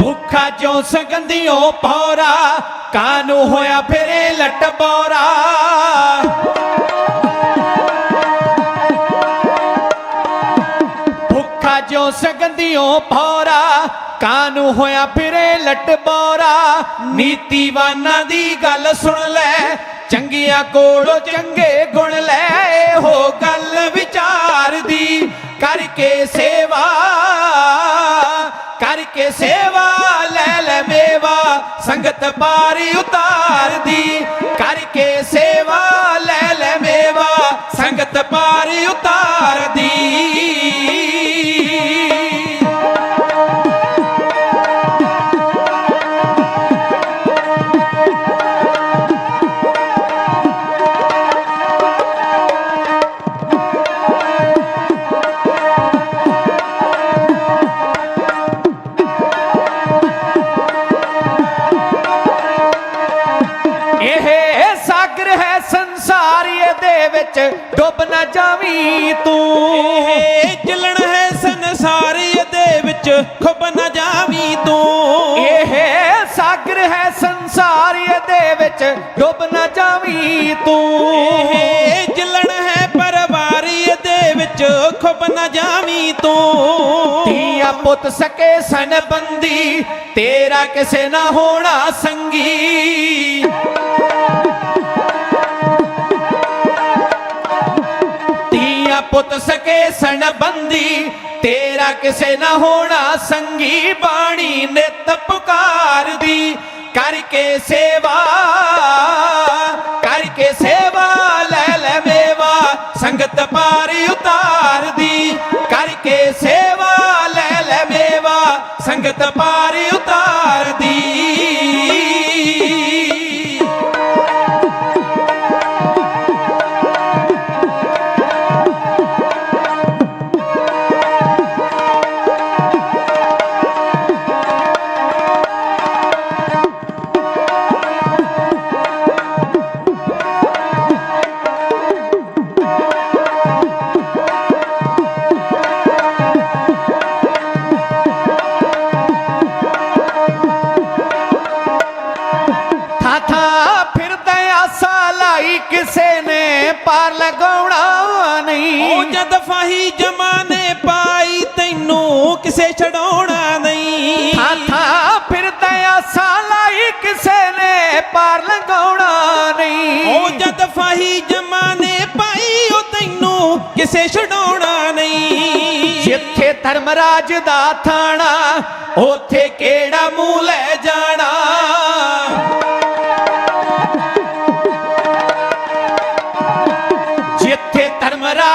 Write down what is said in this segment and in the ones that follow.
ਭੁੱਖਾ ਜੋ ਸੰਗੰਧਿਓ ਪੌਰਾ, ਕਾਨੂੰ ਹੋਇਆ ਫਿਰੇ ਲਟ ਬੋਰਾ ਭੁੱਖਾ ਜੋ ਸੰਗੰਧਿਓ ਪੌਰਾ, ਕਾਨੂੰ ਹੋਇਆ ਫਿਰੇ ਲਟ ਬੋਰਾ ਨੀਤੀਵਾਨਾਂ ਦੀ ਗੱਲ ਸੁਣ ਲੈ, ਚੰਗੀਆਂ ਕੋਲੋਂ ਚੰਗੇ ਗੁਣ ਲੈ, ਇਹੋ ਗੱਲ ਵਿਚਾਰ ਦੀ ਕਰਕੇ ਸੇਵਾ ਕੇ ਸੇਵਾ ਲੈ ਲੈ ਮੇਵਾ, ਸੰਗਤ ਪਾਰੀ ਉਤਾਰਦੀ। ਕਰਕੇ ਸੇਵਾ ਲੈ ਲੈ ਮੇਵਾ, ਸੰਗਤ ਪਾਰੀ ਉਤਾਰਦੀ। ਦੇ ਵਿੱਚ ਡੁੱਬ ਨਾ ਜਾਵੀਂ ਤੂੰ। ਇਹ ਜਲਣ ਹੈ ਸੰਸਾਰੀ ਦੇ ਵਿੱਚ ਖੁੱਬ ਨਾ ਜਾਵੀਂ ਤੂੰ। ਇਹ ਸਾਗਰ ਹੈ ਸੰਸਾਰੀ ਦੇ ਵਿੱਚ ਡੁੱਬ ਨਾ ਜਾਵੀਂ ਤੂੰ। ਇਹ ਜਲਣ ਹੈ ਪਰਵਾਰੀ ਦੇ ਵਿੱਚ ਖੁੱਬ ਨਾ ਜਾਵੀਂ ਤੂੰ। ਧੀਆ ਪੁੱਤ ਸਕੇ ਸਨ ਬੰਦੀ ਤੇਰਾ ਕਿਸੇ ਨਾ ਹੋਣਾ ਸੰਗੀ। ਸਕੇ ਸਨ ਤੇਰਾ ਕਿਸੇ ਨਾ ਹੋਣਾ ਸੰਗੀ ਬਾਣੀ ਨਿਤ ਪੁਕਾਰਦੀ। ਕਰਕੇ ਸੇਵਾ ਕਰਕੇ ਸੇਵਾ, ਲੈ ਲੈ ਮੇਵਾ, ਸੰਗਤ ਪਾਰੀ ਉਤਾਰਦੀ। ਕਰਕੇ ਸੇਵਾ, ਲੈ ਲੈ ਮੇਵਾ, ਸੰਗਤ ਪਾਰੀ ਫਾਹੀ ਜਮਾਨੇ ਪਾਈ ਤੈਨੂੰ ਕਿਸੇ ਛਡਾਉਣਾ ਨਹੀਂ। ਥਾਂ ਥਾਂ ਫਿਰਦਾ ਆਸਾ ਲਾਈ ਕਿਸੇ ਨੇ ਪਾਰ ਲਗਾਉਣਾ ਨਹੀਂ। ਉਹ ਜਦ ਫਾਹੀ ਜਮਾਨੇ ਪਾਈ ਉਹ ਤੈਨੂੰ ਕਿਸੇ ਛਡਾਉਣਾ ਨਹੀਂ। ਜਿੱਥੇ ਧਰਮਰਾਜ ਦਾ ਥਾਣਾ ਉਥੇ ਕਿਹੜਾ ਮੂੰਹ ਲੈ ਜਾਣਾ?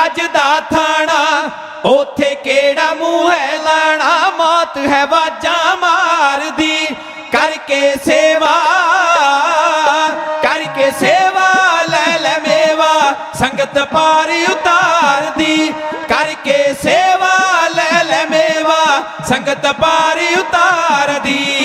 ਧਰਮਰਾਜ ਦਾ ਥਾਣਾ, ਉਥੇ ਕਿਹੜਾ ਮੂੰਹ ਹੈ ਲਾਣਾ? ਮੌਤ ਹੈ ਵਾਜਾਂ ਮਾਰਦੀ, ਕਰਕੇ ਸੇਵਾ ਕਰਕੇ ਸੇਵਾ ਲੈ ਲੈ ਮੇਵਾ। ਸੰਗਤ ਪਾਰੀ ਉਤਾਰਦੀ, ਕਰਕੇ ਸੇਵਾ ਲੈ ਲੈ ਮੇਵਾ। ਸੰਗਤ ਪਾਰੀ ਉਤਾਰਦੀ।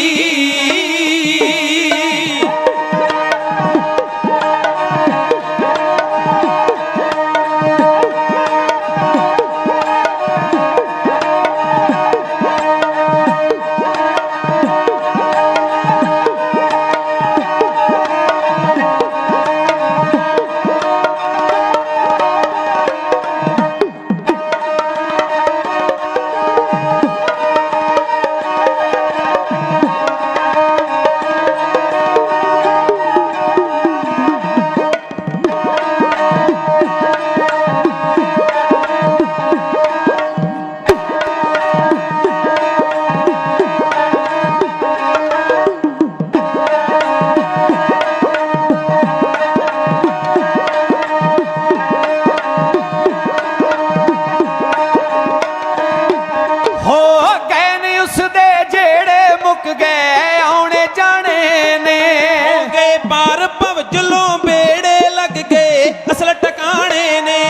ਮੁੱਕ ਗਏ ਆਉਣੇ ਜਾਣੇ ਨੇ। ਹੋ ਗਏ ਪਾਰ ਭਵਜਲੋਂ ਬੇੜੇ ਲੱਗ ਗਏ ਅਸਲ ਟਿਕਾਣੇ ਨੇ।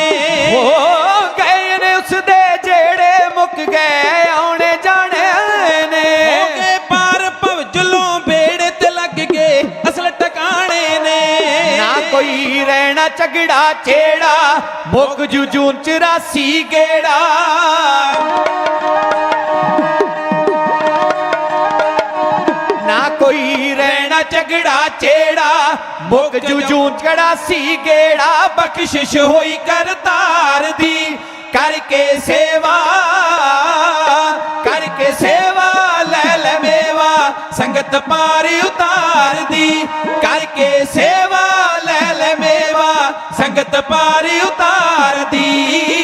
ਹੋ ਗਏ ਨੇ ਉਸ ਦੇ ਜਿਹੜੇ ਮੁੱਕ ਗਏ ਆਉਣੇ ਜਾਣੇ ਨੇ। ਹੋ ਗਏ ਪਾਰ ਬੇੜੇ ਤੇ ਲੱਗ ਗਏ ਅਸਲ ਟਿਕਾਣੇ ਨੇ। ਨਾ ਕੋਈ ਰਹਿਣਾ ਝਗੜਾ ਛੇੜਾ ਮੁੱਕ ਜੂ ਜੂਨ 84 ਗੇੜਾ। ਕੋਈ ਰਹਿਣਾ ਝਗੜਾ ਚੇੜਾ ਮੁੱਕ ਜੂਜੂ ਚੜਾਸੀ ਗੇੜਾ ਬਖਸ਼ਿਸ਼ ਹੋਈ ਕਰਤਾਰ ਦੀ। ਕਰਕੇ ਸੇਵਾ ਕਰਕੇ ਸੇਵਾ ਲੈ ਲੈ ਮੇਵਾ ਸੰਗਤ ਪਾਰ ਉਤਾਰ ਦੀ। ਕਰਕੇ ਸੇਵਾ ਲੈ ਲੈ ਮੇਵਾ ਸੰਗਤ ਪਾਰ ਉਤਾਰ ਦੀ।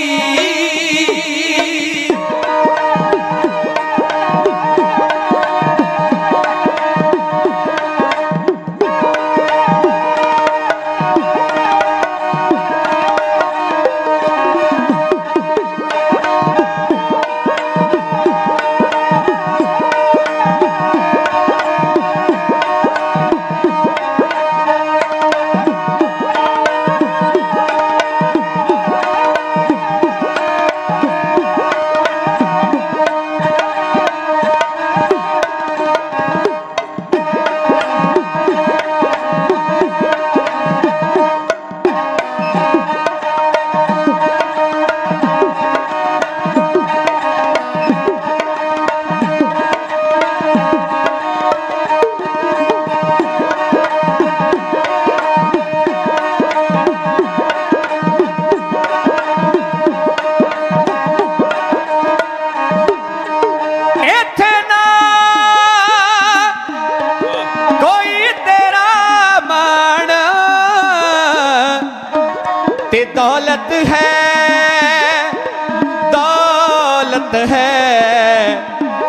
ਹੈ।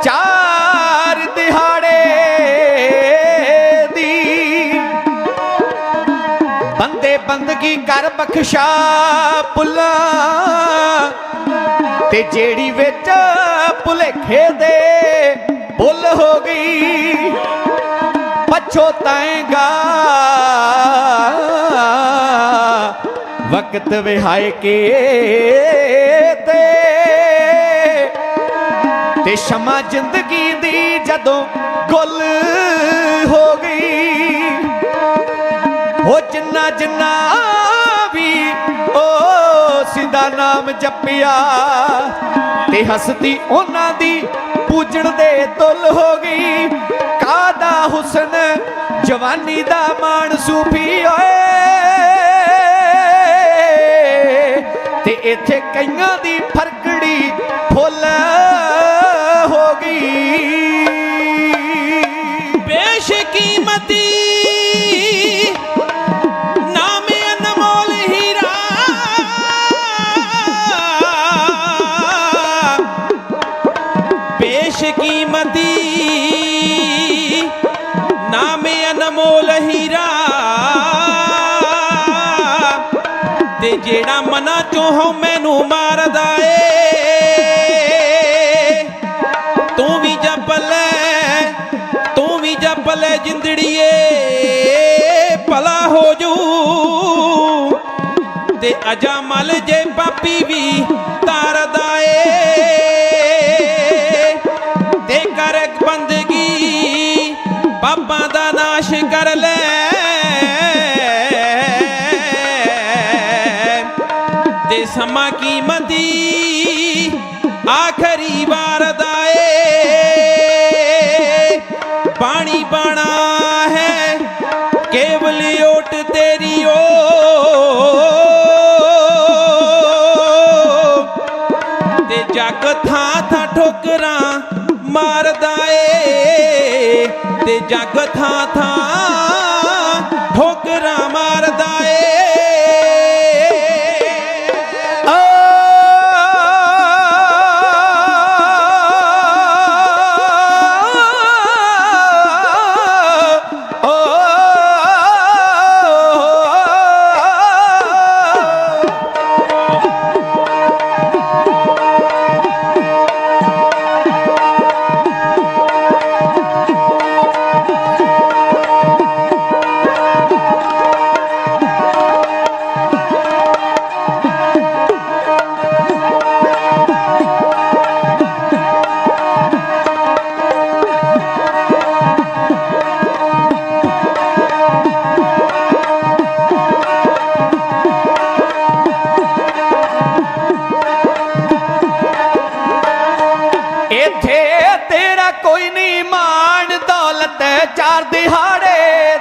ਚਾਰ ਦਿਹਾੜੇ ਦੀ ਬੰਦੇ ਬੰਦਗੀ ਕਰ ਬਖਸ਼ਾ ਪੁੱਲਾ ਤੇ ਜਿਹੜੀ ਵਿੱਚ ਭੁਲੇਖੇ ਦੇ ਭੁੱਲ ਹੋ ਗਈ ਪਛੋਤਾਏਗਾ ਵਕਤ ਵਿਹਾਏ ਕੇ ਤੇ ਤੇ ਸ਼ਮਾ ਜ਼ਿੰਦਗੀ ਦੀ ਜਦੋਂ ਗੁੱਲ ਹੋ ਗਈ ਉਹ ਜਿੰਨਾ ਜਿੰਨਾ ਵੀ ਉਹ ਸਿੱਧਾ ਨਾਮ ਜਪਿਆ, ਤੇ ਹਸਤੀ ਉਹਨਾਂ ਦੀ ਪੂਜਣ ਦੇ ਤੁਲ ਹੋ ਗਈ। ਕਾਦਾ ਹੁਸਨ ਜਵਾਨੀ ਦਾ ਮਾਣ ਸੂਫੀ ਓਏ, ਤੇ ਇੱਥੇ ਕਈਆਂ ਦੀ ਫਰਕੜੀ ਫੁੱਲ ਗਈ। ਬੇਸ਼ਕੀਮਤੀ ਨਾਮ ਅਨਮੋਲ ਹੀਰਾ। ਨਾਮ ਅਨਮੋਲ ਹੀਰਾ। ਤੇ ਜਿਹੜਾ ਮਨਾ ਚੋਂ ਮੈਨੂੰ ਭਲਾ ਹੋ ਜੂ ਤੇ ਅਜਾ ਮਲ ਜੇ ਪਾਪੀ ਵੀ ਤਾਰਦਾ ਏ ਤੇ ਕਰ ਬੰਦਗੀ ਪਾਪਾਂ ਦਾ ਨਾਸ਼ ਕਰ ਲੈ। ਤੇ ਸਮਾਂ ਕੀਮਤੀ ਆਖਰੀ ਵਾਰ ਦਾ ਏ ਤੇ ਜੱਗ ਥਾਂ ਥਾਂ ਠੋਕਰਾਂ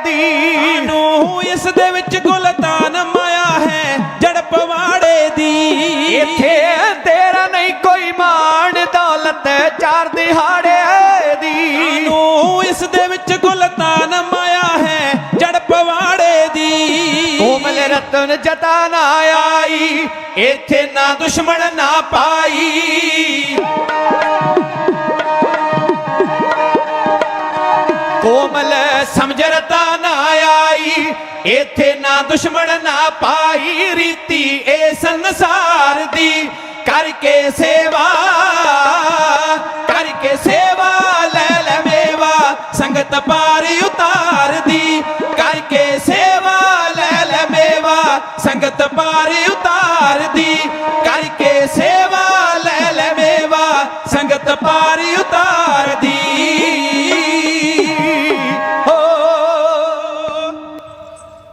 ਦੀ। ਨੂੰ ਇਸ ਦੇ ਵਿੱਚ ਗੁਲਤਾਨ ਮਾਇਆ ਹੈ ਜੜ ਪਵਾੜੇ ਦੀ। ਇੱਥੇ ਤੇਰਾ ਨਹੀਂ ਕੋਈ ਮਾਣ ਦੌਲਤ ਚਾਰ ਦਿਹਾੜੇ ਦੀ। ਨੂੰ ਇਸ ਦੇ ਵਿੱਚ ਗੁਲਤਾਨ ਮਾਇਆ ਹੈ ਜੜ ਪਵਾੜੇ ਦੀ। ਕੋਮਲ ਰਤਨ ਜਤਾ ਨਾ ਆਈ ਇੱਥੇ ਨਾ ਦੁਸ਼ਮਣ ਨਾ ਪਾਈ। ਕੋਮਲ ਸਮਝ ਨਾ ਆਈ। ਇੱਥੇ ਨਾ ਦੁਸ਼ਮਣ, ਨਾ ਪਾਈ ਰੀਤੀ ਇਹ ਸੰਸਾਰ ਦੀ। ਕਰਕੇ ਸੇਵਾ ਕਰਕੇ ਸੇਵਾ ਲੈ ਲੈ ਮੇਵਾ। ਸੰਗਤ ਪਾਰ ਉਤਾਰਦੀ ਕਰਕੇ ਸੇਵਾ ਲੈ ਲੈ ਮੇਵਾ। ਸੰਗਤ ਪਾਰ ਉਤਾਰਦੀ